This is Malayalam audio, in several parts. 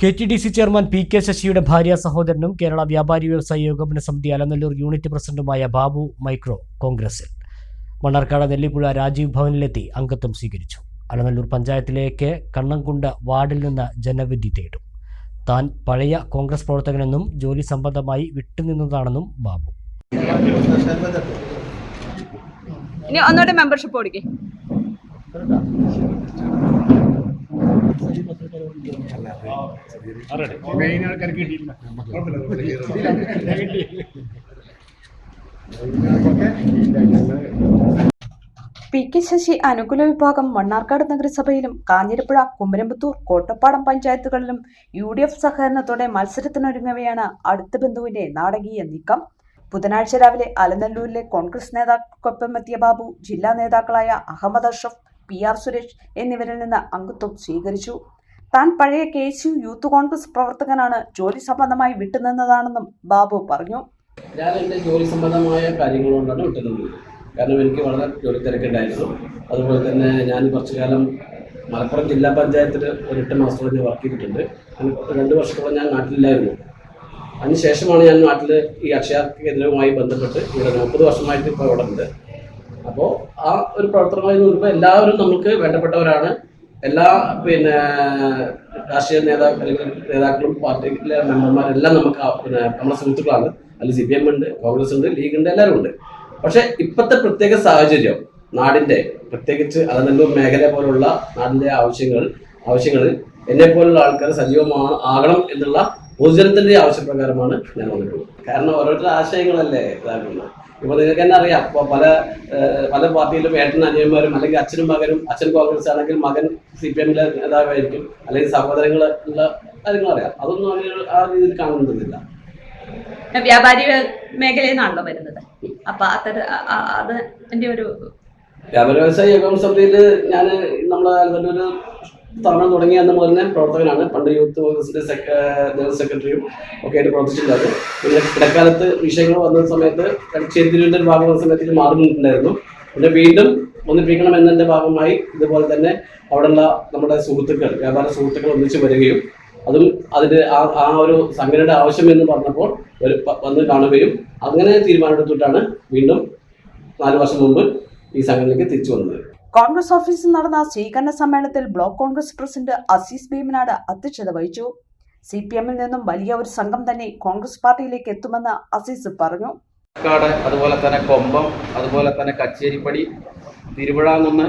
K T D C chairman P K ശശിയുടെ ഭാര്യ സഹോദരനും കേരള വ്യാപാരി വ്യവസായ ഏകോപന സമിതി അലനല്ലൂർ യൂണിറ്റ് പ്രസിഡന്റുമായ ബാബു മൈക്രോ കോൺഗ്രസിൽ. മണ്ണാർക്കാട് നെല്ലിപ്പുഴ രാജീവ് ഭവനിലെത്തി അംഗത്വം സ്വീകരിച്ചു. അലനല്ലൂർ പഞ്ചായത്തിലേക്ക് കണ്ണംകുണ്ട് വാർഡിൽ നിന്ന് ജനവിധി തേടും. താൻ പഴയ കോൺഗ്രസ് പ്രവർത്തകനെന്നും ജോലി സംബന്ധമായി വിട്ടുനിന്നതാണെന്നും ബാബു. ഇനി ഒന്നുകൂടെ മെമ്പർഷിപ്പ് കൊടുക്കേ പി കെ ശശി അനുകൂല വിഭാഗം മണ്ണാർക്കാട് നഗരസഭയിലും കാഞ്ഞിരപ്പുഴ കുമരമ്പത്തൂർ കോട്ടപ്പാടം പഞ്ചായത്തുകളിലും യു ഡി എഫ് സഹകരണത്തോടെ മത്സരത്തിനൊരുങ്ങവെയാണ് അടുത്ത ബന്ധുവിന്റെ നാടകീയ നീക്കം. ബുധനാഴ്ച രാവിലെ അലനല്ലൂരിലെ കോൺഗ്രസ് നേതാക്കൾക്കൊപ്പം എത്തിയ ബാബു ജില്ലാ നേതാക്കളായ അഹമ്മദ് അഷ്റഫ് പി ആർ സുരേഷ് എന്നിവരിൽ നിന്ന് അംഗത്വം സ്വീകരിച്ചു. താൻ പഴയ K S U youth Congress പ്രവർത്തകനാണ് ജോലി സംബന്ധമായി വിട്ടുനിന്നതാണെന്നും ബാബു പറഞ്ഞു. ഞാൻ എന്റെ ജോലി സംബന്ധമായ കാര്യങ്ങൾ കൊണ്ടാണ് വിട്ടുനിന്നത്. കാരണം എനിക്ക് വളരെ ജോലി തിരക്കുണ്ടായിരുന്നു. അതുപോലെ തന്നെ ഞാൻ കുറച്ചു കാലം മലപ്പുറം ജില്ലാ പഞ്ചായത്തിൽ ഒരു എട്ട് മാസത്തോളം വർക്ക് ചെയ്തിട്ടുണ്ട്. രണ്ട് വർഷത്തോളം ഞാൻ നാട്ടിലില്ലായിരുന്നു. അതിനുശേഷമാണ് ഞാൻ നാട്ടിൽ ഈ അക്ഷയ കേന്ദ്രവുമായി ബന്ധപ്പെട്ട് ഇവിടെ മുപ്പത് വർഷമായിട്ട് ഇപ്പോൾ ഇവിടെ ഉണ്ട്. അപ്പോൾ ആ ഒരു പ്രവർത്തനങ്ങളിൽ നോക്കുമ്പോൾ എല്ലാവരും നമുക്ക് വേണ്ടപ്പെട്ടവരാണ്. എല്ലാ പിന്നെ രാഷ്ട്രീയ നേതാക്കൾ അല്ലെങ്കിൽ നേതാക്കളും പാർട്ടിയിലെ മെമ്പർമാരെല്ലാം നമുക്ക് പിന്നെ നമ്മുടെ സുഹൃത്തുക്കളാണ്. അതിൽ സി പി എം ഉണ്ട് കോൺഗ്രസ് ഉണ്ട് ലീഗ് ഉണ്ട് എല്ലാവരും ഉണ്ട്. പക്ഷെ ഇപ്പോഴത്തെ പ്രത്യേക സാഹചര്യം നാടിന്റെ പ്രത്യേകിച്ച് അലനല്ലൂർ മേഖല പോലുള്ള നാടിന്റെ ആവശ്യങ്ങൾ ആവശ്യങ്ങളിൽ എന്നെ പോലുള്ള ആൾക്കാർ സജീവമാണ് ആകണം എന്നുള്ള പൊതുജനത്തിന്റെ ആവശ്യപ്രകാരമാണ് ഞാൻ വന്നിട്ടുള്ളത്. കാരണം ഓരോരുത്തരുടെ ആശയങ്ങളല്ലേ ഇതാക്കുന്നത്. ഇപ്പൊ നിങ്ങൾക്ക് തന്നെ അറിയാം. ഇപ്പൊ പല പല പാർട്ടിയിലും ഏട്ടൻ അനിയന്മാരും അല്ലെങ്കിൽ അച്ഛനും മകനും അച്ഛൻ കോൺഗ്രസ് ആണെങ്കിൽ മകൻ സി പി എമ്മിലെ നേതാവായിരിക്കും. അല്ലെങ്കിൽ സഹോദരങ്ങൾ ഉള്ള കാര്യങ്ങൾ അറിയാം. അതൊന്നും അവർ ആ രീതിയിൽ കാണുന്നില്ല വ്യാപാരി മേഖലയിൽ നിന്നാണല്ലോ വരുന്നത്. അപ്പൊ അത്തര അത് എന്റെ ഒരു വ്യാപാര വ്യവസായ ഏകോപന സമിതിയിൽ ഞാൻ നമ്മളെ അലനല്ലൂർ സ്ഥാപനം തുടങ്ങിയ അന്ന് മുതൽ തന്നെ പ്രവർത്തകനാണ്. പണ്ട് യൂത്ത് കോൺഗ്രസിന്റെ ജനറൽ സെക്രട്ടറിയും ഒക്കെ ആയിട്ട് പ്രവർത്തിച്ചിട്ടുണ്ടായിരുന്നു. പിന്നെ ഇടക്കാലത്ത് വിഷയങ്ങൾ വന്ന സമയത്ത് ചേരിതിരിവിന്റെ ഒരു ഭാഗം വന്ന സമയത്ത് മാറി നിന്നിട്ടുണ്ടായിരുന്നു പിന്നെ വീണ്ടും ഒന്നിപ്പിക്കണം എന്നതിന്റെ ഭാഗമായി ഇതുപോലെ തന്നെ അവിടെയുള്ള നമ്മുടെ സുഹൃത്തുക്കൾ വ്യാപാര സുഹൃത്തുക്കൾ ഒന്നിച്ചു വരികയും അതും അതിന്റെ ആ ഒരു സംഘടനയുടെ ആവശ്യം എന്ന് പറഞ്ഞപ്പോൾ വന്ന് കാണുകയും അങ്ങനെ തീരുമാനമെടുത്തിട്ടാണ് വീണ്ടും നാല് വർഷം മുമ്പ് ഈ സംഘടനയ്ക്ക് തിരിച്ചു വന്നത്. കോൺഗ്രസ് ഓഫീസിൽ നടന്ന സ്വീകരണ സമ്മേളനത്തിൽ ബ്ലോക്ക് കോൺഗ്രസ് പ്രസിഡന്റ് അസീസ് ഭീമനാട് അധ്യക്ഷത വഹിച്ചു. സി പി എമ്മിൽ നിന്നും വലിയ ഒരു സംഘം തന്നെ കോൺഗ്രസ് പാർട്ടിയിലേക്ക് എത്തുമെന്ന് അസീസ് പറഞ്ഞു. അതുപോലെ തന്നെ കൊമ്പം അതുപോലെ തന്നെ കച്ചേരിപ്പടി തിരുവിഴാങ്കുന്ന്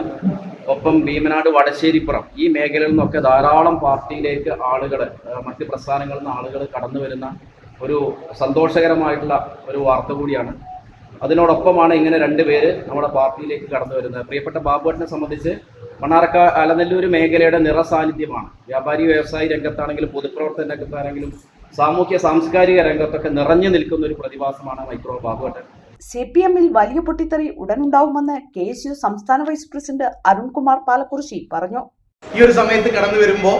ഒപ്പം ഭീമനാട് വടശ്ശേരിപ്പുറം ഈ മേഖലയിൽ നിന്നൊക്കെ ധാരാളം പാർട്ടിയിലേക്ക് ആളുകൾ മറ്റ് പ്രസ്ഥാനങ്ങളിൽ നിന്ന് ആളുകൾ കടന്നു വരുന്ന ഒരു സന്തോഷകരമായിട്ടുള്ള ഒരു വാർത്ത കൂടിയാണ്. അതിനോടൊപ്പമാണ് ഇങ്ങനെ രണ്ട് പേര് നമ്മുടെ പാർട്ടിയിലേക്ക് കടന്നു വരുന്നത്. പ്രിയപ്പെട്ട ബാബുവേട്ടനെ സംബന്ധിച്ച് മണ്ണാർക്ക അലനെല്ലൂർ മേഖലയുടെ നിറസാന്നിധ്യമാണ്. വ്യാപാരി വ്യവസായി രംഗത്താണെങ്കിലും പൊതുപ്രവർത്തന രംഗത്താണെങ്കിലും സാമൂഹ്യ സാംസ്കാരിക രംഗത്തൊക്കെ നിറഞ്ഞു നിൽക്കുന്ന ഒരു പ്രതിഭാസമാണ് മൈക്രോ ബാബുവേട്ടൻ. സി പി എമ്മിൽ വലിയ പൊട്ടിത്തെറി ഉടനുണ്ടാവുമെന്ന് കെ എസ് യു സംസ്ഥാന വൈസ് പ്രസിഡന്റ് അരുൺകുമാർ പാലക്കുറിശി പറഞ്ഞു. ഈ ഒരു സമയത്ത് കടന്നു വരുമ്പോ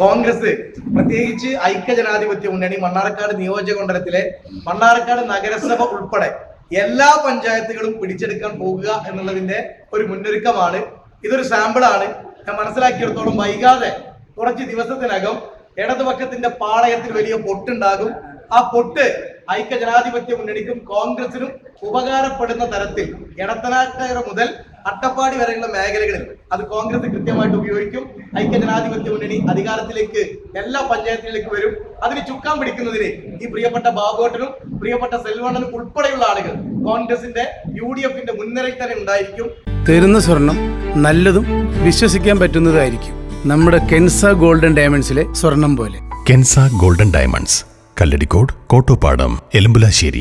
കോൺഗ്രസ് പ്രത്യേകിച്ച് ഐക്യജനാധിപത്യ മുന്നണി മണ്ണാർക്കാട് നിയോജക മണ്ഡലത്തിലെ മണ്ണാർക്കാട് നഗരസഭ ഉൾപ്പെടെ എല്ലാ പഞ്ചായത്തുകളും പിടിച്ചെടുക്കാൻ പോകുക എന്നുള്ളതിന്റെ ഒരു മുന്നൊരുക്കമാണ്. ഇതൊരു സാമ്പിൾ ആണ് ഞാൻ മനസ്സിലാക്കിയിടത്തോളം വൈകാതെ കുറച്ച് ദിവസത്തിനകം ഇടതുപക്ഷത്തിന്റെ പാളയത്തിൽ വലിയ പൊട്ടുണ്ടാകും. ആ പൊട്ട് ഐക്യ ജനാധിപത്യ മുന്നണിക്കും കോൺഗ്രസിനും ഉപകാരപ്പെടുന്ന തരത്തിൽ എടത്തനാട്ടര മുതൽ അട്ടപ്പാടി വരെയുള്ള മേഖലകളിൽ അത് കോൺഗ്രസ് കൃത്യമായിട്ട് ഉപയോഗിക്കും. ഐക്യ ഐക്യജനാധിപത്യ മുന്നണി അധികാരത്തിലേക്ക് എല്ലാ പഞ്ചായത്തിലേക്ക് വരും. അതിന് ചുക്കാൻ പിടിക്കുന്നതിന് ഈ പ്രിയപ്പെട്ട ബാബോട്ടനും പ്രിയപ്പെട്ട സെൽവണ്ണനും ഉൾപ്പെടെയുള്ള ആളുകൾ കോൺഗ്രസിന്റെ യു ഡി എഫിന്റെ മുൻനിരയിൽ തന്നെ ഉണ്ടായിരിക്കും. തരുന്ന സ്വർണം നല്ലതും വിശ്വസിക്കാൻ പറ്റുന്നതായിരിക്കും. നമ്മുടെ കെൻസ ഗോൾഡൻ ഡയമണ്ട്സിലെ സ്വർണം പോലെ. Kensa golden diamonds. Kalladikode Kottopadam Elambulassery.